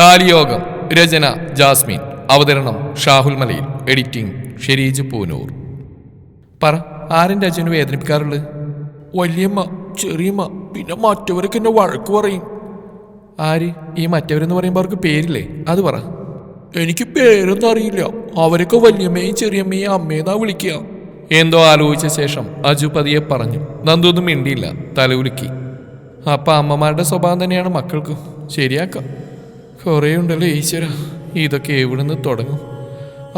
താലിയോഗം രചന Jasmine അവതരണം ഷാഹുൽ മലയിൽ editing Shereej Poonoor. പറ ആരും രജുവിനെ വേദനിപ്പിക്കാറുള്ളത് വലിയമ്മ ചെറിയമ്മ പിന്നെ മറ്റവരൊക്കെ എന്നെ വഴക്ക് പറയും. ആര്? ഈ മറ്റവരെന്ന് പറയുമ്പോൾ അവർക്ക് പേരില്ലേ? അത് പറ. എനിക്ക് പേരൊന്നും അറിയില്ല. അവരൊക്കെ വലിയമ്മയും ചെറിയമ്മയും അമ്മയെന്നാ വിളിക്കുക എന്തോ ആലോചിച്ച ശേഷം അജു പതിയെ പറഞ്ഞു നന്ദൊന്നും മിണ്ടിയില്ല തലകുലുക്കി അപ്പം അമ്മമാരുടെ സ്വഭാവം തന്നെയാണ് മക്കൾക്കും. ശരിയാക്കാം. കുറേ ഉണ്ടല്ലോ ഈശ്വര? ഇതൊക്കെ എവിടുന്ന് തുടങ്ങും?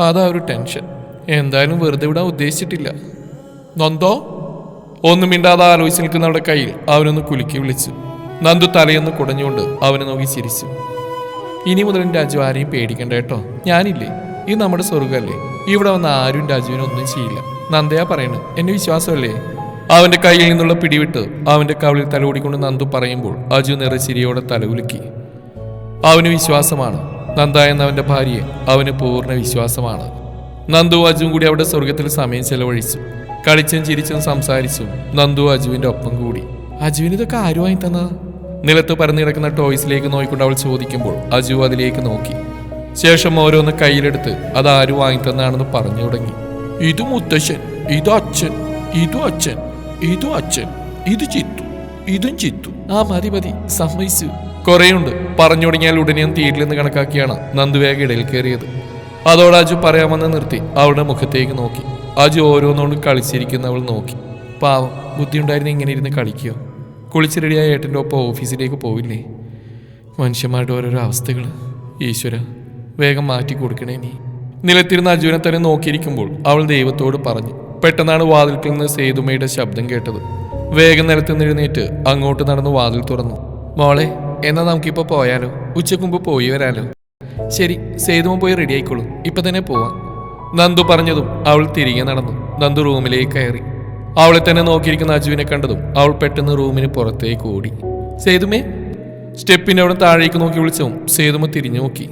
അതാ ഒരു ടെൻഷൻ. എന്തായാലും വെറുതെ വിടാൻ ഉദ്ദേശിച്ചിട്ടില്ല. നന്ദോ? ഒന്നും മിണ്ടാതെ ആലോചിച്ച് നിൽക്കുന്നവരുടെ കയ്യിൽ അവനൊന്ന് കുലുക്കി വിളിച്ചു. നന്ദു തലയൊന്ന് കുടഞ്ഞുകൊണ്ട് അവനെ നോക്കി ചിരിച്ചു. ഇനി മുതൽ രാജു ആരെയും പേടിക്കണ്ട കേട്ടോ. ഞാനില്ലേ? ഇത് നമ്മുടെ സ്വർഗമല്ലേ ഇവിടെ വന്ന ആരും രാജുവിനെ ഒന്നും ചെയ്യില്ല. നന്ദയാ പറയണ്. എന്നെ വിശ്വാസമല്ലേ? അവന്റെ കയ്യിൽ നിന്നുള്ള പിടിവിട്ട് അവന്റെ കവളിൽ തലോടിക്കൊണ്ട് നന്ദു പറയുമ്പോൾ അജു നിറച്ചിരിയോടെ തലകുലുക്കി അവന് വിശ്വാസമാണ്. നന്ദ എന്നവന്റെ ഭാര്യയെ അവന് പൂർണ വിശ്വാസമാണ്. നന്ദു അജുവും കൂടി അവിടെ സ്വർഗത്തിൽ സമയം ചെലവഴിച്ചു. കളിച്ചും ചിരിച്ചും സംസാരിച്ചും നന്ദു അജുവിന്റെ ഒപ്പം കൂടി. അജുവിന് ഇതൊക്കെ ആരുമായി തന്നാ നിലത്ത് പരന്നു കിടക്കുന്ന ടോയ്സിലേക്ക് നോക്കിക്കൊണ്ട് അവൾ ചോദിക്കുമ്പോൾ അജു അതിലേക്ക് നോക്കി. ശേഷം ഓരോന്ന് കയ്യിലെടുത്ത് അത് ആര് വാങ്ങിത്തന്നാണെന്ന് പറഞ്ഞു തുടങ്ങി. ഇത് മുത്തശ്ശൻ ഇത് അച്ഛൻ ഇതു അച്ഛൻ ഇതു അച്ഛൻ ഇത് ചിത്തു ഇതും ചിത്തു. ആ മതി മതി സമ്മതിച്ചു. കുറേയുണ്ട്. പറഞ്ഞു തുടങ്ങിയാൽ ഉടനെ തീരിലെന്ന് കണക്കാക്കിയാണ് നന്ദുവേഗ ഇടയിൽ കയറിയത്. അതോടെ അജു പറയാമെന്ന് നിർത്തി. അവളുടെ മുഖത്തേക്ക് നോക്കി. അജു ഓരോന്നോണ്ടും കളിച്ചിരിക്കുന്ന അവൾ നോക്കി. പാവം ബുദ്ധിയുണ്ടായിരുന്നു ഇങ്ങനെ ഇരുന്ന് കളിക്കുക. കുളിച്ച് റെഡിയായ ഏട്ടന്റെ ഒപ്പം ഓഫീസിലേക്ക് പോവില്ലേ? മനുഷ്യന്മാരുടെ ഓരോരോ അവസ്ഥകൾ ഈശ്വര വേഗം മാറ്റി കൊടുക്കണേ നീ. നിലത്തിരുന്ന അജുവിനെ തന്നെ നോക്കിയിരിക്കുമ്പോൾ അവൾ ദൈവത്തോട് പറഞ്ഞു. പെട്ടെന്നാണ് വാതിൽക്കിൽ നിന്ന് സേതുമയുടെ ശബ്ദം കേട്ടത്. വേഗം നിലത്ത് എഴുന്നേറ്റ് അങ്ങോട്ട് നടന്ന് വാതിൽ തുറന്നു. മോളെ എന്നാ നമുക്കിപ്പോൾ പോയാലോ? ഉച്ചയ്ക്ക് മുമ്പ് പോയി വരാലോ? ശരി സേതുമ പോയി റെഡി ആയിക്കോളൂ. ഇപ്പം തന്നെ പോവാം. നന്ദു പറഞ്ഞതും അവൾ തിരികെ നടന്നു. നന്ദു റൂമിലേക്ക് കയറി. അവളെ തന്നെ നോക്കിയിരിക്കുന്ന അജുവിനെ കണ്ടതും അവൾ പെട്ടെന്ന് റൂമിന് പുറത്തേക്ക് ഓടി. സേതുമേ സ്റ്റെപ്പിന്റെ അവിടെ താഴേക്ക് നോക്കി വിളിച്ചതും സേതുമ തിരിഞ്ഞു നോക്കി.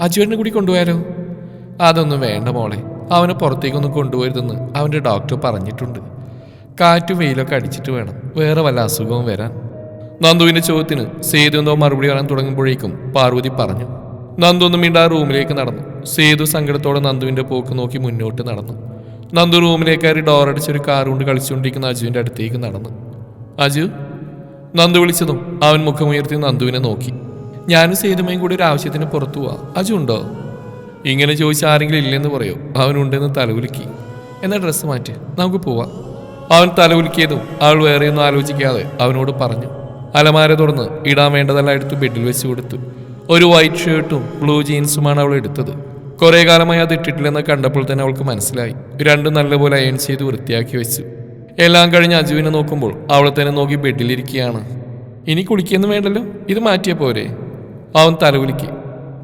അജുവിനെ കൂടി കൊണ്ടുപോയാലോ? അതൊന്നും വേണ്ട മോളെ. അവനെ പുറത്തേക്കൊന്നും കൊണ്ടുപോരുതെന്ന് അവന്റെ ഡോക്ടർ പറഞ്ഞിട്ടുണ്ട്. കാറ്റും വെയിലൊക്കെ അടിച്ചിട്ട് വേണം. വേറെ വല്ല അസുഖവും വരാൻ. നന്ദുവിന്റെ ചോദ്യത്തിന് സേതു എന്തോ മറുപടി പറയാൻ തുടങ്ങുമ്പോഴേക്കും പാർവതി പറഞ്ഞു നന്ദു ഒന്നും ആ റൂമിലേക്ക് നടന്നു. സേതു സങ്കടത്തോടെ നന്ദുവിന്റെ പോക്ക് നോക്കി മുന്നോട്ട് നടന്നു. നന്ദു റൂമിലേക്ക് കയറി ഡോറടിച്ച് ഒരു കാർ കൊണ്ട് കളിച്ചുകൊണ്ടിരിക്കുന്ന അജുവിന്റെ അടുത്തേക്ക് നടന്നു. അജു നന്ദു വിളിച്ചതും അവൻ മുഖമുയർത്തി നന്ദുവിനെ നോക്കി. ഞാനും സേതുമയും കൂടി ഒരു ആവശ്യത്തിന് പുറത്തു പോവാ. അജു ഉണ്ടോ? ഇങ്ങനെ ചോദിച്ച ആരെങ്കിലും ഇല്ലെന്ന് പറയോ. അവനുണ്ടെന്ന് തലകുലുക്കി. എന്നാ ഡ്രസ്സ് മാറ്റി. നമുക്ക് പോവാം. അവൻ തലകുലുക്കിയതും അവൾ വേറെയൊന്നും ആലോചിക്കാതെ അവനോട് പറഞ്ഞു അലമാര തുറന്ന് ഇടാൻ വേണ്ടതെല്ലാം എടുത്ത് ബെഡിൽ വെച്ച് കൊടുത്തു. ഒരു വൈറ്റ് ഷർട്ടും ബ്ലൂ ജീൻസുമാണ് അവൾ എടുത്തത്. കുറേ കാലമായി അത് ഇട്ടിട്ടില്ലെന്ന് കണ്ടപ്പോൾ തന്നെ അവൾക്ക് മനസ്സിലായി. രണ്ടും നല്ലപോലെ അയൺ ചെയ്ത് വൃത്തിയാക്കി വെച്ചു. എല്ലാം കഴിഞ്ഞ് അജുവിനെ നോക്കുമ്പോൾ അവൾ തന്നെ നോക്കി ബെഡിലിരിക്കുകയാണ് ഇനി കുളിക്കുന്ന വേണ്ടല്ലോ? ഇത് മാറ്റിയ പോരെ? അവൻ തലകുലുക്കി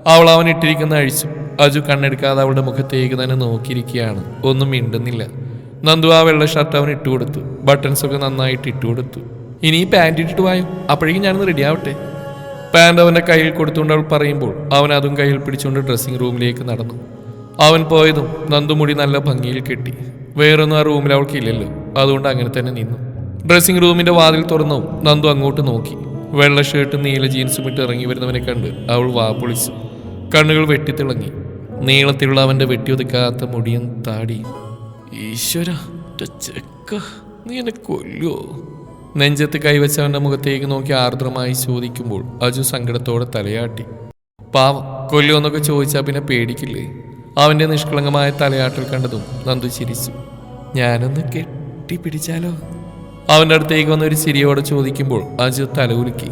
അവൾ അവൻ ഇട്ടിരിക്കുന്ന അഴിച്ചു അജു കണ്ണെടുക്കാതെ അവളുടെ മുഖത്തേക്ക് തന്നെ നോക്കിയിരിക്കുകയാണ്. ഒന്നും മിണ്ടുന്നില്ല. നന്ദു ആ വെള്ള ഷർട്ട് അവൻ ഇട്ടുകൊടുത്തു. ബട്ടൺസ് ഒക്കെ നന്നായിട്ട് ഇട്ടുകൊടുത്തു. ഇനി ഈ പാന്റ് ഇട്ടിട്ട് വായോ? അപ്പോഴേക്കും ഞാനൊന്ന് റെഡി ആവട്ടെ. പാന്റ് അവന്റെ കയ്യിൽ കൊടുത്തുകൊണ്ട് അവൾ പറയുമ്പോൾ അവൻ അതും കയ്യിൽ പിടിച്ചുകൊണ്ട് ഡ്രസ്സിംഗ് റൂമിലേക്ക് നടന്നു. അവൻ പോയതും നന്ദുമുടി നല്ല ഭംഗിയിൽ കെട്ടി. വേറൊന്നും ആ റൂമിൽ അവൾക്കില്ലല്ലോ അതുകൊണ്ട് അങ്ങനെ തന്നെ നിന്നു. ഡ്രസ്സിംഗ് റൂമിന്റെ വാതിൽ തുറന്നു നന്ദു അങ്ങോട്ട് നോക്കി. വെള്ള ഷർട്ടും നീല ജീൻസും ഇട്ട് ഇറങ്ങി വരുന്നവനെ കണ്ട് അവൾ വാ പൊളിച്ചു. കണ്ണുകൾ വെട്ടിത്തിളങ്ങി. നീളത്തിലുള്ള അവന്റെ വെട്ടിയൊതുക്കാത്ത മുടിയും താടിയും. ഈശ്വര ചെക്ക നീ എന്നെ കൊല്ലുവോ? നെഞ്ചത്ത് കൈവച്ച് അവന്റെ മുഖത്തേക്ക് നോക്കി ആർദ്രമായി ചോദിക്കുമ്പോൾ അജു സങ്കടത്തോടെ തലയാട്ടി. പാവം കൊല്ലുമെന്നൊക്കെ ചോദിച്ചാൽ പിന്നെ പേടിക്കില്ലേ? അവന്റെ നിഷ്കളങ്കമായ തലയാട്ടൽ കണ്ടതും നന്ദു ചിരിച്ചു. ഞാനൊന്ന് കെട്ടിപ്പിടിച്ചാലോ? അവന്റെ അടുത്തേക്ക് വന്ന ഒരു ചിരിയോടെ ചോദിക്കുമ്പോൾ അജു തലകുലുക്കി.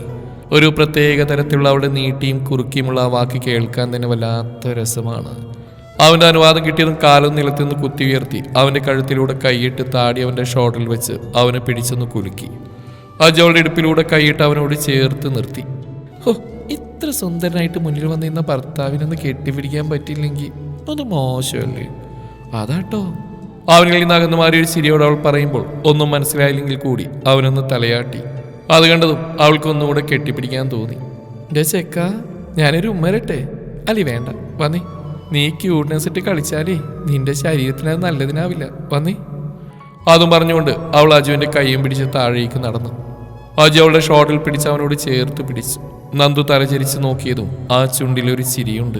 ഒരു പ്രത്യേക തരത്തിലുള്ള അവളുടെ നീട്ടിയും കുറുക്കിയുമുള്ള ആ വാക്ക് കേൾക്കാൻ തന്നെ വല്ലാത്ത രസമാണ്. അവന്റെ അനുവാദം കിട്ടിയതും കാലം നിലത്തുനിന്ന് കുത്തി ഉയർത്തി അവന്റെ കഴുത്തിലൂടെ കൈയിട്ട് താടി അവന്റെ ഷോട്ടിൽ വെച്ച് അവനെ പിടിച്ചൊന്ന് കുലുക്കി. അജു അവളുടെ ഇടുപ്പിലൂടെ കൈയിട്ട് അവനോട് ചേർത്ത് നിർത്തി. ഹോ ഇത്ര സുന്ദരനായിട്ട് മുന്നിൽ വന്നിരുന്ന ഭർത്താവിനൊന്ന് കെട്ടിപ്പിടിക്കാൻ പറ്റിയില്ലെങ്കിൽ അത് മോശമല്ലേ? അതാട്ടോ. അവനിൽ നിന്ന് മാറിയ ഒരു ചിരിയോട് അവൾ പറയുമ്പോൾ ഒന്നും മനസ്സിലായില്ലെങ്കിൽ കൂടി അവനൊന്ന് തലയാട്ടി. അത് കണ്ടതും അവൾക്കൊന്നുകൂടെ കെട്ടിപ്പിടിക്കാൻ തോന്നി. എന്റെ ചെക്ക ഞാനൊരു ഉമ്മരട്ടെ അല്ലേ വേണ്ട. വന്നേ. നീ ക്യൂട്ട്നെസ് ഇട്ട് കളിച്ചാലേ നിന്റെ ശരീരത്തിന് അത് നല്ലതിനാവില്ല. വന്നേ. അതും പറഞ്ഞുകൊണ്ട് അവൾ അജുവിന്റെ കൈയും പിടിച്ച് താഴേക്ക് നടന്നു. അജു അവളുടെ ഷോട്ടിൽ പിടിച്ച് അവനോട് ചേർത്ത് പിടിച്ചു. നന്ദു തലചരിച്ച് നോക്കിയതും ആ ചുണ്ടിലൊരു ചിരിയുണ്ട്.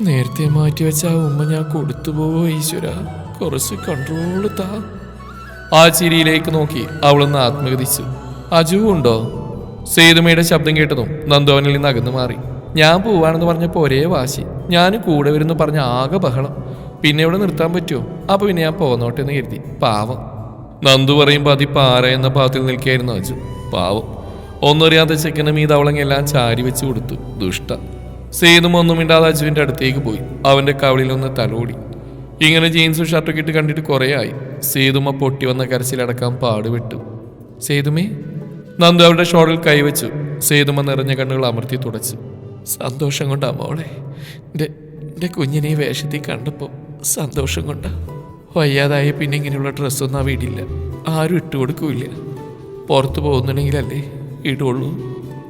നേരത്തെ മാറ്റിവെച്ച ആ ഉമ്മ ഞാൻ കൊടുത്തു പോവോ ഈശ്വര? കുറച്ച് കൺട്രോൾ താ ആ ചിരിയിലേക്ക് നോക്കി അവളൊന്ന് ആത്മഗതിച്ചു അജു ഉണ്ടോ? സേതുമയുടെ ശബ്ദം കേട്ടതും നന്ദു അവനിൽ നിന്ന് അകന്നു മാറി. ഞാൻ പോവാണെന്ന് പറഞ്ഞപ്പോൾ ഒരേ വാശി. ഞാൻ കൂടെ വരുന്നു പറഞ്ഞ ആകെ ബഹളം. പിന്നെ ഇവിടെ നിർത്താൻ പറ്റുമോ? അപ്പൊ പിന്നെ ഞാൻ പോന്നോട്ടെ എന്ന് കരുതി. പാവം. നന്ദു പറയുമ്പോൾ അതി പാറ എന്ന ഭാഗത്തിൽ നിൽക്കുകയായിരുന്നു അജു. പാവം. ഒന്നറിയാത്ത ചെക്കന് മീത് അവളങ്ങെല്ലാം ചാരി വെച്ച് കൊടുത്തു. ദുഷ്ട. സേതും ഒന്നും മിണ്ടാതെ അജുവിന്റെ അടുത്തേക്ക് പോയി. അവന്റെ കവളിൽ ഒന്ന് തലോടി. ഇങ്ങനെ ജീൻസും ഷർട്ടൊക്കെ ഇട്ട് കണ്ടിട്ട് കുറേ ആയി. സേതുമ പൊട്ടി വന്ന കരച്ചിലടക്കാൻ പാടുവിട്ടു സേതുമേ നന്ദു അവരുടെ ഷോളിൽ കൈവച്ചു സേതുമ നിറഞ്ഞ കണ്ണുകൾ അമർത്തി തുടച്ചു. സന്തോഷം കൊണ്ടാ മോളെ. എന്റെ കുഞ്ഞിനെ വേഷത്തിൽ കണ്ടപ്പോൾ സന്തോഷം കൊണ്ടാ. വയ്യാതായ പിന്നെ ഇങ്ങനെയുള്ള ഡ്രസ്സൊന്നും ആ വീടില്ല. ആരും ഇട്ട് കൊടുക്കൂല്ല. പുറത്തു പോകുന്നുണ്ടെങ്കിലല്ലേ ഇടുള്ളൂ.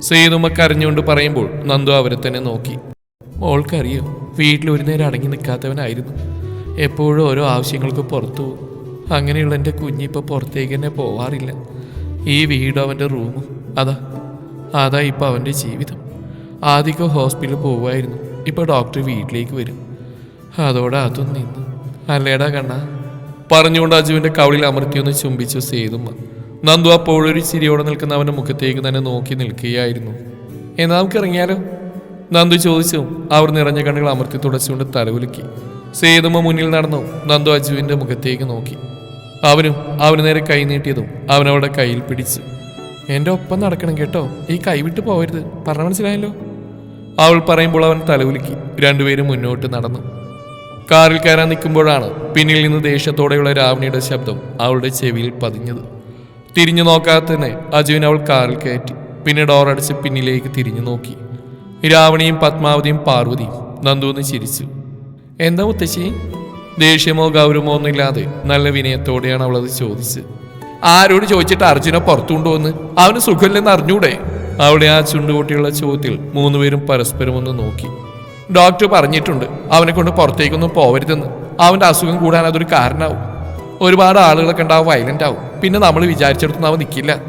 സേതുമ കരഞ്ഞുകൊണ്ട് പറയുമ്പോൾ നന്ദു അവരെ തന്നെ നോക്കി. മോൾക്കറിയോ വീട്ടിൽ ഒരു നേരം അടങ്ങി നിൽക്കാത്തവനായിരുന്നു. എപ്പോഴും ഓരോ ആവശ്യങ്ങൾക്ക് പുറത്തു പോകും. അങ്ങനെയുള്ള എന്റെ കുഞ്ഞിപ്പോൾ പുറത്തേക്ക് തന്നെ പോവാറില്ല. ഈ വീടും അവന്റെ റൂമും. അതാ അതാ ഇപ്പോൾ അവന്റെ ജീവിതം. ആദ്യമൊക്കെ ഹോസ്പിറ്റലിൽ പോവുമായിരുന്നു. ഇപ്പോൾ ഡോക്ടർ വീട്ടിലേക്ക് വരും. അതോടെ അതും നിന്നു. അല്ലേടാ കണ്ണ? പറഞ്ഞുകൊണ്ട് അജുവിന്റെ കവളിൽ അമർത്തിയൊന്ന് ചുംബിച്ചു സേതുമ്മ. നന്ദു അപ്പോഴൊരു ചിരിയോടെ നിൽക്കുന്ന അവന്റെ മുഖത്തേക്ക് തന്നെ നോക്കി നിൽക്കുകയായിരുന്നു. എന്നാ നമുക്ക് ഇറങ്ങിയാലോ നന്ദു ചോദിച്ചു. അവർ നിറഞ്ഞ കണ്ണുകൾ അമർത്തി തുടച്ചുകൊണ്ട് തലകുലുക്കി. സേതുമ്മ മുന്നിൽ നടന്നു. നന്ദു അജുവിന്റെ മുഖത്തേക്ക് നോക്കി. അവനും അവന് നേരെ കൈ നീട്ടിയതും അവനവിടെ കയ്യിൽ പിടിച്ചു. എന്റെ ഒപ്പം നടക്കണം കേട്ടോ. ഈ കൈ വിട്ട് പോകരുത് പറഞ്ഞ മനസ്സിലായല്ലോ? അവൾ പറയുമ്പോൾ അവൻ തലകുലുക്കി. രണ്ടുപേരും മുന്നോട്ട് നടന്നു. കാറിൽ കയറാൻ നിൽക്കുമ്പോഴാണ് പിന്നിൽ നിന്ന് ദേഷ്യത്തോടെയുള്ള രാവണിയുടെ ശബ്ദം അവളുടെ ചെവിയിൽ പതിഞ്ഞത്. തിരിഞ്ഞു നോക്കാതെ തന്നെ അജുവിനെ അവൾ കാറിൽ കയറ്റി പിന്നെ ഡോറടിച്ച് പിന്നിലേക്ക് തിരിഞ്ഞു നോക്കി. രാവണിയും പത്മാവതിയും പാർവതിയും നന്ദുന്ന് ചിരിച്ചു. എന്താ മുത്തശ്ശി? ദേഷ്യമോ ഗൗരവമോ ഒന്നുമില്ലാതെ നല്ല വിനയത്തോടെയാണ് അവളത് ചോദിച്ചത്. ആരോട് ചോദിച്ചിട്ട് അർജുനെ പുറത്തു കൊണ്ടുവന്ന് അവന് സുഖമില്ലെന്ന് അറിഞ്ഞൂടെ? അവിടെ ആ ചുണ്ടുകൂട്ടിയുള്ള ചോദ്യത്തിൽ മൂന്നുപേരും പരസ്പരം ഒന്ന് നോക്കി. ഡോക്ടർ പറഞ്ഞിട്ടുണ്ട് അവനെ കൊണ്ട് പുറത്തേക്കൊന്നും പോവരുതെന്ന്. അവന്റെ അസുഖം കൂടാൻ അതൊരു കാരണമാവും ഒരുപാട് ആളുകളൊക്കെ ഉണ്ടാവും വയലന്റ് ആവും. പിന്നെ നമ്മൾ വിചാരിച്ചെടുത്തുനിന്ന് അവൻ നിൽക്കില്ല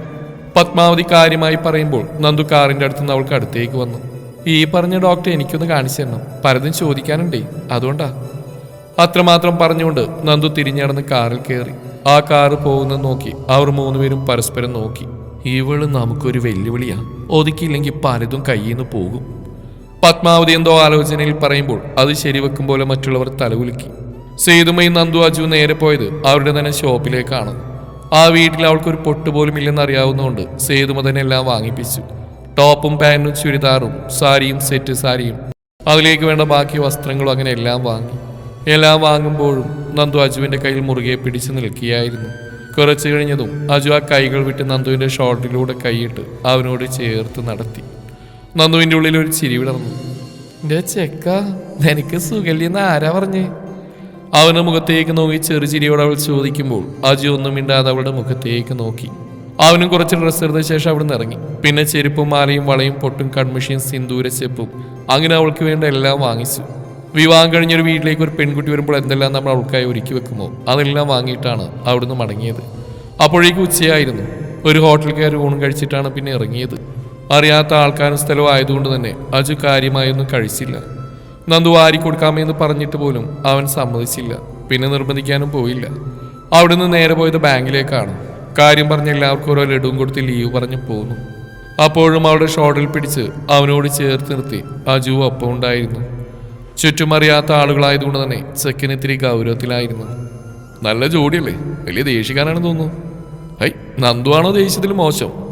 പത്മാവതി കാര്യമായി പറയുമ്പോൾ നന്ദു കാറിന്റെ അടുത്ത് നിന്ന് അവൾക്ക് അടുത്തേക്ക് വന്നു. ഈ പറഞ്ഞ ഡോക്ടർ എനിക്കൊന്ന് കാണിച്ചു തരണം. പലതും ചോദിക്കാനുണ്ടേ അതുകൊണ്ടാ. അത്രമാത്രം പറഞ്ഞുകൊണ്ട് നന്ദു തിരിഞ്ഞടന്ന് കാറിൽ കയറി. ആ കാറ് പോകുന്നത് നോക്കി അവർ മൂന്നുപേരും പരസ്പരം നോക്കി. ഇവൾ നമുക്കൊരു വെല്ലുവിളിയാ. ഒതുക്കിയില്ലെങ്കിൽ പലതും കയ്യിൽ നിന്ന് പോകും. പത്മാവതി എന്തോ ആലോചനയിൽ പറയുമ്പോൾ അത് ശരിവെക്കും പോലെ മറ്റുള്ളവർ തലകുലുക്കി. സേതുമയും നന്ദു അജു നേരെ പോയത് അവരുടെ തന്നെ ഷോപ്പിലേക്കാണ്. ആ വീട്ടിൽ അവൾക്കൊരു പൊട്ട് പോലും ഇല്ലെന്ന് അറിയാവുന്നതുകൊണ്ട് സേതുമ തന്നെ എല്ലാം വാങ്ങിപ്പിച്ചു. ടോപ്പും പാന്റും ചുരിദാറും സാരിയും സെറ്റ് സാരിയും അതിലേക്ക് വേണ്ട ബാക്കി വസ്ത്രങ്ങളും അങ്ങനെ എല്ലാം വാങ്ങി. എല്ലാം വാങ്ങുമ്പോഴും നന്ദു അജുവിന്റെ കയ്യിൽ മുറുകെ പിടിച്ചു നിൽക്കുകയായിരുന്നു. കുറച്ചു കഴിഞ്ഞതും അജു ആ കൈകൾ വിട്ട് നന്ദുവിന്റെ ഷോർട്ടിലൂടെ കൈയിട്ട് അവനോട് ചേർത്ത് നടത്തി. നന്ദുവിന്റെ ഉള്ളിൽ ഒരു ചിരി വിടർന്നു എന്റെ ചെക്ക നിനക്ക് സുഖല്യെന്ന് ആരാ പറഞ്ഞേ? അവന് മുഖത്തേക്ക് നോക്കി ചെറു ചിരിയോട് അവൾ ചോദിക്കുമ്പോൾ അജു ഒന്നും മിണ്ടാതെ അവളുടെ മുഖത്തേക്ക് നോക്കി. അവനും കുറച്ച് ഡ്രസ്സ് എടുത്ത ശേഷം അവിടെ നിന്ന് ഇറങ്ങി. പിന്നെ ചെരുപ്പും മാലയും വളയും പൊട്ടും കൺമഷിയും സിന്ദൂര ചെപ്പും അങ്ങനെ അവൾക്ക് വേണ്ട എല്ലാം വാങ്ങിച്ചു. വിവാഹം കഴിഞ്ഞൊരു വീട്ടിലേക്ക് ഒരു പെൺകുട്ടി വരുമ്പോൾ എന്തെല്ലാം നമ്മൾ അവൾക്കായി ഒരുക്കി വെക്കുമോ അതെല്ലാം വാങ്ങിയിട്ടാണ് അവിടുന്ന് മടങ്ങിയത്. അപ്പോഴേക്കും ഉച്ചയായിരുന്നു. ഒരു ഹോട്ടൽ കയറി ഊണും കഴിച്ചിട്ടാണ് പിന്നെ ഇറങ്ങിയത്. അറിയാത്ത ആൾക്കാരും സ്ഥലവും ആയതുകൊണ്ട് തന്നെ അജു കാര്യമായൊന്നും കഴിച്ചില്ല. നന്ദു വാരി കൊടുക്കാമെന്ന് പറഞ്ഞിട്ട് പോലും അവൻ സമ്മതിച്ചില്ല. പിന്നെ നിർബന്ധിക്കാനും പോയില്ല. അവിടുന്ന് നേരെ പോയത് ബാങ്കിലേക്കാണ്. കാര്യം പറഞ്ഞ് എല്ലാവർക്കും ഓരോ ലഡുവും കൊടുത്ത് ലീവ് പറഞ്ഞ് പോന്നു. അപ്പോഴും അവളുടെ ഷോട്ടിൽ പിടിച്ച് അവനോട് ചേർത്ത് നിർത്തി അജു ഒപ്പം ഉണ്ടായിരുന്നു. ചുറ്റും അറിയാത്ത ആളുകളായതുകൊണ്ട് തന്നെ ചെക്കൻ ഇത്തിരി ഗൗരവത്തിലായിരുന്നു. നല്ല ജോഡിയല്ലേ? വലിയ ദേഷ്യക്കാരാണെന്ന് തോന്നുന്നു. ഹൈ ആണോ ദേഷ്യത്തിൽ മോശം?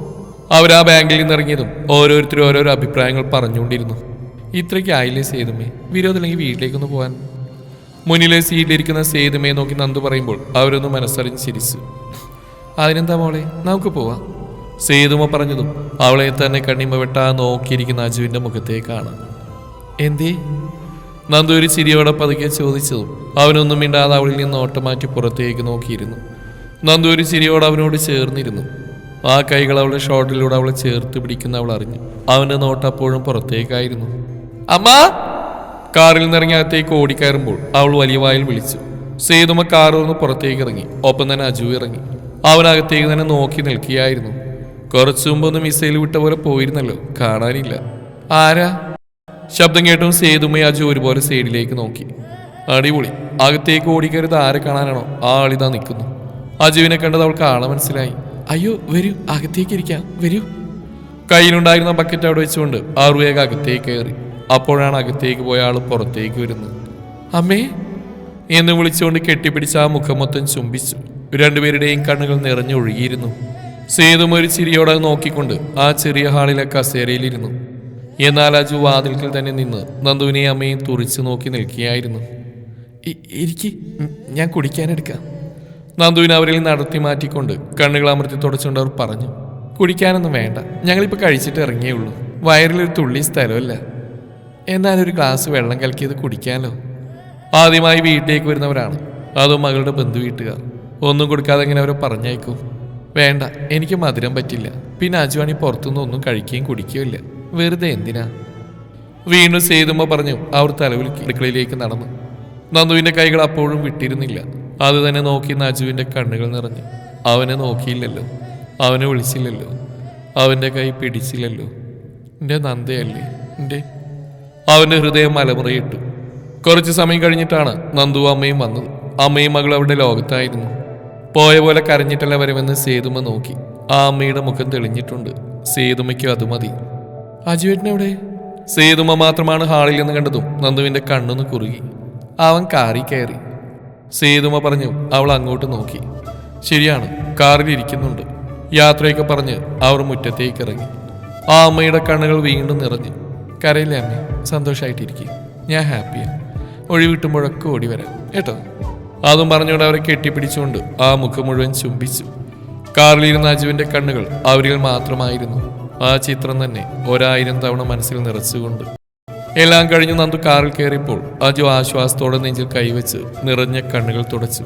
അവരാ ബാങ്കിൽ നിന്ന് ഇറങ്ങിയതും ഓരോരുത്തരും ഓരോരോ അഭിപ്രായങ്ങൾ പറഞ്ഞുകൊണ്ടിരുന്നു. ഇത്രയ്ക്ക് ആയില്ലേ സേതുമേ? വിരോധമില്ലെങ്കിൽ വീട്ടിലേക്കൊന്ന് പോകാൻ മുന്നിലെ സീറ്റിലിരിക്കുന്ന സേതുമയെ നോക്കി നന്ദു പറയുമ്പോൾ അവരൊന്ന് മനസ്സറിഞ്ഞ് ചിരിച്ചു. അതിനെന്താ മോളെ? നമുക്ക് പോവാം. സേതുമ പറഞ്ഞതും അവളെ തന്നെ കണ്ണിമ വെട്ടാ നോക്കിയിരിക്കുന്ന അജുവിന്റെ മുഖത്തേക്കാണ്. എന്തേ? നന്ദു ഒരു ചിരിയോടെ പതുക്കെ ചോദിച്ചതും അവനൊന്നും മിണ്ടാതെ അവളിൽ നിന്ന് ഓട്ടമാറ്റി പുറത്തേക്ക് നോക്കിയിരുന്നു. നന്ദു ഒരു ചിരിയോടെ അവനോട് ചേർന്നിരുന്നു. ആ കൈകൾ അവളുടെ ഷോട്ടിലൂടെ അവളെ ചേർത്ത് പിടിക്കുന്ന അവൾ അറിഞ്ഞു. അവന്റെ നോട്ട് അപ്പോഴും പുറത്തേക്കായിരുന്നു. അമ്മ! കാറിൽ നിന്നിറങ്ങി അകത്തേക്ക് ഓടിക്കയറുമ്പോൾ അവൾ വലിയ വായിൽ വിളിച്ചു. സേതുമ കാറിൽ നിന്ന് പുറത്തേക്ക് ഇറങ്ങി. ഒപ്പം തന്നെ അജു ഇറങ്ങി. അവനകത്തേക്ക് തന്നെ നോക്കി നിൽക്കുകയായിരുന്നു. കുറച്ചു മുമ്പ് ഒന്ന് മിസൈൽ വിട്ട പോലെ പോയിരുന്നല്ലോ. കാണാനില്ല. ആരാ? ശബ്ദം കേട്ടും സേതുമയും അജു ഒരുപോലെ സൈഡിലേക്ക് നോക്കി. അടിപൊളി. അകത്തേക്ക് ഓടിക്കരുത് ആരെ കാണാനാണോ? ആ ആളിതാ നിൽക്കുന്നു. അജുവിനെ കണ്ടത് അവൾക്ക് ആളെ മനസ്സിലായി. അയ്യോ വരൂ അകത്തേക്ക് ഇരിക്കാം. വരൂ. കയ്യിലുണ്ടായിരുന്ന ബക്കറ്റ് അവിടെ വെച്ചുകൊണ്ട് ആറുവേഗ വേഗം അകത്തേക്ക് കയറി. അപ്പോഴാണ് അകത്തേക്ക് പോയ ആൾ പുറത്തേക്ക് വരുന്നത്. അമ്മേ. എന്ന് വിളിച്ചുകൊണ്ട് കെട്ടിപ്പിടിച്ച ആ മുഖം മൊത്തം ചുംബിച്ചു. രണ്ടുപേരുടെയും കണ്ണുകൾ നിറഞ്ഞൊഴുകിയിരുന്നു. സേതും ഒരു ചിരിയോടെ നോക്കിക്കൊണ്ട് ആ ചെറിയ ഹാളിലെ കസേരയിലിരുന്നു. എന്നാൽ അജു വാതിൽക്കൽ തന്നെ നിന്ന് നന്ദുവിനെയും അമ്മയും തുറിച്ചു നോക്കി നിൽക്കുകയായിരുന്നു. എനിക്ക് ഞാൻ കുടിക്കാനെടുക്കാം നന്ദുവിനെ അവരിൽ നടത്തി മാറ്റിക്കൊണ്ട് കണ്ണുകൾ അമർത്തി തുടച്ചുകൊണ്ട് അവർ പറഞ്ഞു കുടിക്കാനൊന്നും വേണ്ട. ഞങ്ങളിപ്പോൾ കഴിച്ചിട്ട് ഇറങ്ങിയേ ഉള്ളൂ. വയറിലൊരു തുള്ളി സ്ഥലമല്ല എന്നാൽ ഒരു ഗ്ലാസ് വെള്ളം കലക്കിയത് കുടിക്കാനോ ആദ്യമായി വീട്ടിലേക്ക് വരുന്നവരാണ്. അതും മകളുടെ ബന്ധു വീട്ടുകാർ. ഒന്നും കൊടുക്കാതെ എങ്ങനെ അവരെ പറഞ്ഞേക്കും വേണ്ട എനിക്ക് മധുരം പറ്റില്ല. പിന്നെ അജുവാണി പുറത്തുനിന്ന് ഒന്നും കഴിക്കുകയും കുടിക്കുകയും ഇല്ല. വെറുതെ എന്തിനാ? വീണ്ടും സേതുമ്മ പറഞ്ഞു അവർ തലവിൽ അടുക്കളയിലേക്ക് നടന്നു. നന്ദുവിന്റെ കൈകൾ അപ്പോഴും വിട്ടിരുന്നില്ല. അത് തന്നെ നോക്കി നജുവിന്റെ കണ്ണുകൾ നിറഞ്ഞു. അവനെ നോക്കിയില്ലല്ലോ. അവനെ വിളിച്ചില്ലല്ലോ. അവന്റെ കൈ പിടിച്ചില്ലല്ലോ. എന്റെ നന്ദയല്ലേ? എന്റെ അവന്റെ ഹൃദയം മലമുറയിട്ടു. കുറച്ച് സമയം കഴിഞ്ഞിട്ടാണ് നന്ദു അമ്മയും വന്നത്. അമ്മയും മകൾ അവിടെ ലോകത്തായിരുന്നു. പോയ പോലെ കരഞ്ഞിട്ടല്ല വരുമെന്ന് സേതുമ നോക്കി. ആ അമ്മയുടെ മുഖം തെളിഞ്ഞിട്ടുണ്ട്. സേതുമയ്ക്കും അത് മതി. അജുവേട്ടനെവിടെ? സേതുമ മാത്രമാണ് ഹാളിൽ നിന്ന് കണ്ടതും നന്ദുവിന്റെ കണ്ണൊന്ന് കുറുകി. അവൻ കാറി കയറി. സേതുമ പറഞ്ഞു അവൾ അങ്ങോട്ട് നോക്കി. ശരിയാണ് കാറിൽ ഇരിക്കുന്നുണ്ട്. യാത്രയൊക്കെ പറഞ്ഞ് അവർ മുറ്റത്തേക്ക് ഇറങ്ങി. ആ അമ്മയുടെ കണ്ണുകൾ വീണ്ടും നിറഞ്ഞു കരയില്ലേ അമ്മ സന്തോഷമായിട്ടിരിക്കും ഞാൻ ഹാപ്പിയാണ് ഒഴിവിട്ടുമ്പോഴൊക്കെ ഓടി വരാം കേട്ടോ? അതും പറഞ്ഞുകൊണ്ട് അവരെ കെട്ടിപ്പിടിച്ചുകൊണ്ട് ആ മുഖം മുഴുവൻ ചുംബിച്ചു. കാറിലിരുന്ന അജുവിന്റെ കണ്ണുകൾ അവരിൽ മാത്രമായിരുന്നു. ആ ചിത്രം തന്നെ ഒരായിരം തവണ മനസ്സിൽ നിറച്ചുകൊണ്ട് എല്ലാം കഴിഞ്ഞ് നന്ദു കാറിൽ കയറിയപ്പോൾ അജു ആശ്വാസത്തോടെ നെഞ്ചിൽ കൈവച്ച് നിറഞ്ഞ കണ്ണുകൾ തുടച്ചു.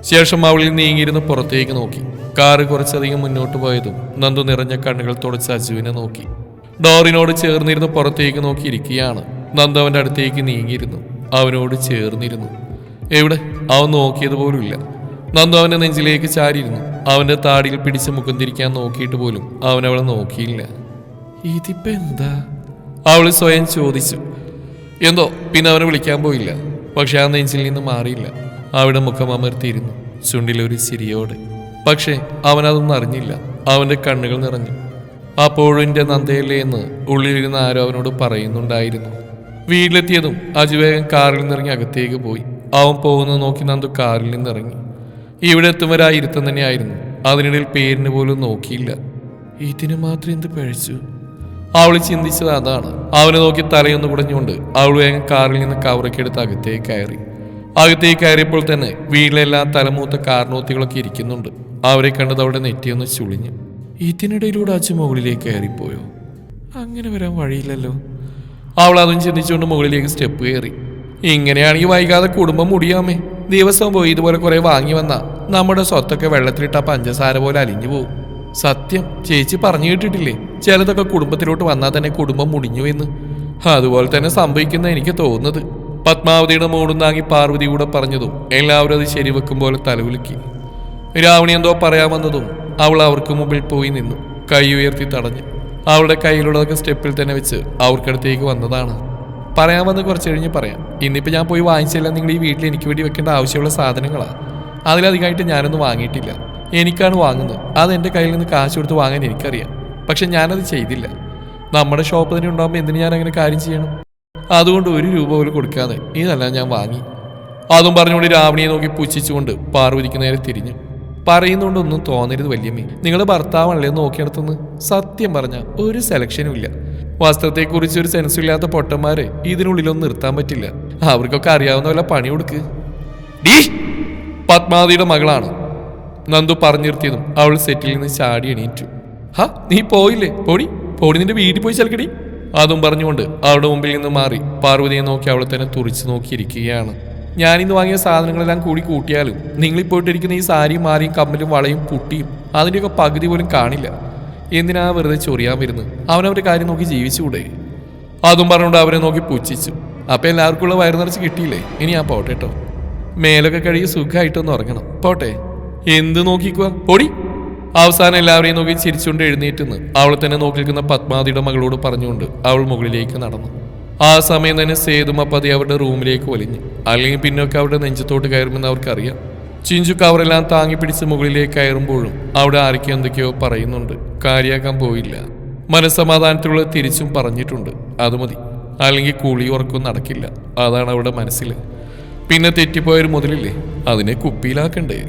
ശേഷം അവളിൽ നീങ്ങിയിരുന്ന് പുറത്തേക്ക് നോക്കി. കാറ് കുറച്ചധികം മുന്നോട്ട് പോയതും നന്ദു നിറഞ്ഞ കണ്ണുകൾ തുടച്ച് അജുവിനെ നോക്കി. ഡോറിനോട് ചേർന്നിരുന്ന് പുറത്തേക്ക് നോക്കിയിരിക്കുകയാണ്. നന്ദു അവന്റെ അടുത്തേക്ക് നീങ്ങിയിരുന്നു. അവനോട് ചേർന്നിരുന്നു. എവിടെ? അവൻ നോക്കിയത് പോലുമില്ല. നന്ദു അവന്റെ നെഞ്ചിലേക്ക് ചാരിയിരുന്നു. അവന്റെ താടിയിൽ പിടിച്ച് മുഖം തിരിക്കാൻ നോക്കിയിട്ട് പോലും അവനവളെ നോക്കിയില്ല. ഇതിപ്പോ എന്താ? അവൾ സ്വയം ചോദിച്ചു. എന്തോ പിന്നെ അവനെ വിളിക്കാൻ പോയില്ല. പക്ഷെ ആ നെഞ്ചിൽ നിന്ന് മാറിയില്ല. അവിടെ മുഖം അമർത്തിയിരുന്നു ചുണ്ടിലൊരു ചിരിയോടെ. പക്ഷേ അവനതൊന്നും അറിഞ്ഞില്ല. അവന്റെ കണ്ണുകൾ നിറഞ്ഞു. അപ്പോഴെന്റെ നന്ദയല്ലേ എന്ന് ഉള്ളിലിരുന്ന് ആരോ അവനോട് പറയുന്നുണ്ടായിരുന്നു. വീട്ടിലെത്തിയതും അജുവേഗം കാറിൽ നിന്നിറങ്ങി അകത്തേക്ക് പോയി. അവൻ പോകുന്നത് നോക്കി നന്ദു കാറിൽ നിന്നിറങ്ങി. ഇവിടെ എത്തുമ്പോൾ ആ ഇരുത്തം തന്നെയായിരുന്നു. അതിനിടയിൽ പേരിന് പോലും നോക്കിയില്ല. ഇതിന് മാത്രം എന്ത് പഴിച്ചു? അവൾ ചിന്തിച്ചത് അതാണ്. അവനെ നോക്കി തലയൊന്ന് കുടഞ്ഞുകൊണ്ട് അവൾ വേഗം കാറിൽ നിന്ന് കവറൊക്കെ എടുത്ത് അകത്തേക്ക് കയറി. അകത്തേക്ക് കയറിയപ്പോൾ തന്നെ വീട്ടിലെല്ലാം തലമൂത്ത കാർണോത്തികളൊക്കെ ഇരിക്കുന്നുണ്ട്. അവരെ കണ്ടത് അവളുടെ നെറ്റിയൊന്ന് ചുളിഞ്ഞു. ഇതിനിടയിലൂടെ അച്ഛൻ മുകളിലേക്ക് കയറിപ്പോയോ? അങ്ങനെ വരാൻ വഴിയില്ലല്ലോ. അവൾ അതും ചിന്തിച്ചുകൊണ്ട് മുകളിലേക്ക് സ്റ്റെപ്പ് കയറി. ഇങ്ങനെയാണെങ്കിൽ വൈകാതെ കുടുംബം മുടിയാമേ. ദിവസം പോയി ഇതുപോലെ കുറെ വാങ്ങി വന്ന നമ്മുടെ സ്വത്തൊക്കെ വെള്ളത്തിലിട്ട പഞ്ചസാര പോലെ അലിഞ്ഞു പോകും സത്യം ചേച്ചി പറഞ്ഞു കേട്ടിട്ടില്ലേ? ചിലതൊക്കെ കുടുംബത്തിലോട്ട് വന്നാൽ തന്നെ കുടുംബം മുടിഞ്ഞു എന്ന്. അതുപോലെ തന്നെ സംഭവിക്കുന്ന എനിക്ക് തോന്നുന്നത്. പത്മാവതിയുടെ മൂടും താങ്ങി പാർവതി കൂടെ പറഞ്ഞതും എല്ലാവരും അത് ശരിവെക്കും പോലെ തലകുലുക്കി. രാവണി എന്തോ പറയാമെന്നതും അവൾ അവർക്ക് മുമ്പിൽ പോയി നിന്നു കൈ ഉയർത്തി തടഞ്ഞു. അവളുടെ കയ്യിലുള്ളതൊക്കെ സ്റ്റെപ്പിൽ തന്നെ വെച്ച് അവർക്കടുത്തേക്ക് വന്നതാണ്. പറയാമെന്ന് കുറച്ച് കഴിഞ്ഞ് പറയാം. ഇന്നിപ്പോൾ ഞാൻ പോയി വാങ്ങിച്ചില്ല നിങ്ങൾ ഈ വീട്ടിൽ എനിക്ക് വേണ്ടി വെക്കേണ്ട ആവശ്യമുള്ള സാധനങ്ങളാണ് അതിലധികമായിട്ട് ഞാനൊന്നും വാങ്ങിയിട്ടില്ല. എനിക്കാണ് വാങ്ങുന്നത്. അത് എന്റെ കയ്യിൽ നിന്ന് കാശ് കൊടുത്ത് വാങ്ങാൻ എനിക്കറിയാം. പക്ഷെ ഞാനത് ചെയ്തില്ല. നമ്മുടെ ഷോപ്പ് തന്നെ ഉണ്ടാകുമ്പോൾ എന്തിനു ഞാൻ അങ്ങനെ കാര്യം ചെയ്യണം? അതുകൊണ്ട് ഒരു രൂപ പോലും കൊടുക്കാതെ ഇതെല്ലാം ഞാൻ വാങ്ങി. അതും പറഞ്ഞുകൊണ്ട് രാവണിയെ നോക്കി പുച്ഛിച്ചുകൊണ്ട് പാർവതിക്ക് നേരെ തിരിഞ്ഞു. പറയുന്നുകൊണ്ടൊന്നും തോന്നരുത് വല്യമ്മേ. നിങ്ങളുടെ ഭർത്താവാണല്ലേ നോക്കിയെടുത്തുനിന്ന് സത്യം പറഞ്ഞ ഒരു സെലക്ഷനും ഇല്ല. വസ്ത്രത്തെക്കുറിച്ച് ഒരു സെൻസ് ഇല്ലാത്ത പൊട്ടന്മാരെ ഇതിനുള്ളിലൊന്നും നിർത്താൻ പറ്റില്ല. അവർക്കൊക്കെ അറിയാവുന്ന വല്ല പണി കൊടുക്ക്. പത്മാവതിയുടെ മകളാണ്. നന്ദു പറഞ്ഞു നിർത്തിയതും അവൾ സെറ്റിൽ നിന്ന് ചാടി എണീറ്റു. ഹാ നീ പോയില്ലേ? പോടി പോടി നിന്റെ വീട്ടിൽ പോയി ചലക്കടി. അതും പറഞ്ഞുകൊണ്ട് അവളുടെ മുമ്പിൽ നിന്ന് മാറി പാർവതിയെ നോക്കി അവളെ തന്നെ തുറിച്ചു നോക്കിയിരിക്കുകയാണ്. ഞാനിന്ന് വാങ്ങിയ സാധനങ്ങളെല്ലാം കൂടി കൂട്ടിയാലും നിങ്ങളിപ്പോയിട്ടിരിക്കുന്ന ഈ സാരിയും മാറിയും കമ്മലും വളയും പുട്ടിയും അതിന്റെയൊക്കെ പകുതി പോലും കാണില്ല. എന്തിനാ വെറുതെ ചൊറിയാൻ വരുന്നത്? അവനവരുടെ കാര്യം നോക്കി ജീവിച്ചുകൂടെ? അതും പറഞ്ഞുകൊണ്ട് അവരെ നോക്കി പുച്ഛിച്ചു. അപ്പം എല്ലാവർക്കും ഉള്ള വയറു നിറച്ച് കിട്ടിയില്ലേ? ഇനി ഞാൻ പോട്ടെ കേട്ടോ മേലൊക്കെ കഴുകി സുഖമായിട്ടൊന്ന് ഉറങ്ങണം. പോട്ടെ? എന്ത് നോക്കിക്കുക പൊടി അവസാനം എല്ലാവരെയും നോക്കി ചിരിച്ചുകൊണ്ട് എഴുന്നേറ്റ് അവൾ തന്നെ നോക്കി നിൽക്കുന്ന പത്മാവതിയുടെ മകളോട് പറഞ്ഞുകൊണ്ട് അവൾ മുകളിലേക്ക് നടന്നു. ആ സമയം തന്നെ സേതുമപ്പതി പതി അവരുടെ റൂമിലേക്ക് വലിഞ്ഞു. അല്ലെങ്കിൽ പിന്നൊക്കെ അവരുടെ നെഞ്ചത്തോട്ട് കയറുമെന്ന് അവർക്കറിയാം. ചിഞ്ചു കവറെല്ലാം താങ്ങി പിടിച്ച് മുകളിലേക്ക് കയറുമ്പോഴും അവിടെ ആരൊക്കെ എന്തൊക്കെയോ പറയുന്നുണ്ട്. കാര്യാക്കാൻ പോയില്ല. മനസ്സമാധാനത്തിലുള്ള തിരിച്ചും പറഞ്ഞിട്ടുണ്ട്. അത് മതി. അല്ലെങ്കിൽ കൂളി ഉറക്കം നടക്കില്ല. അതാണ് അവരുടെ മനസ്സിൽ പിന്നെ തെറ്റിപ്പോയൊരു മുതലില്ലേ? അതിനെ കുപ്പിയിലാക്കണ്ടേ?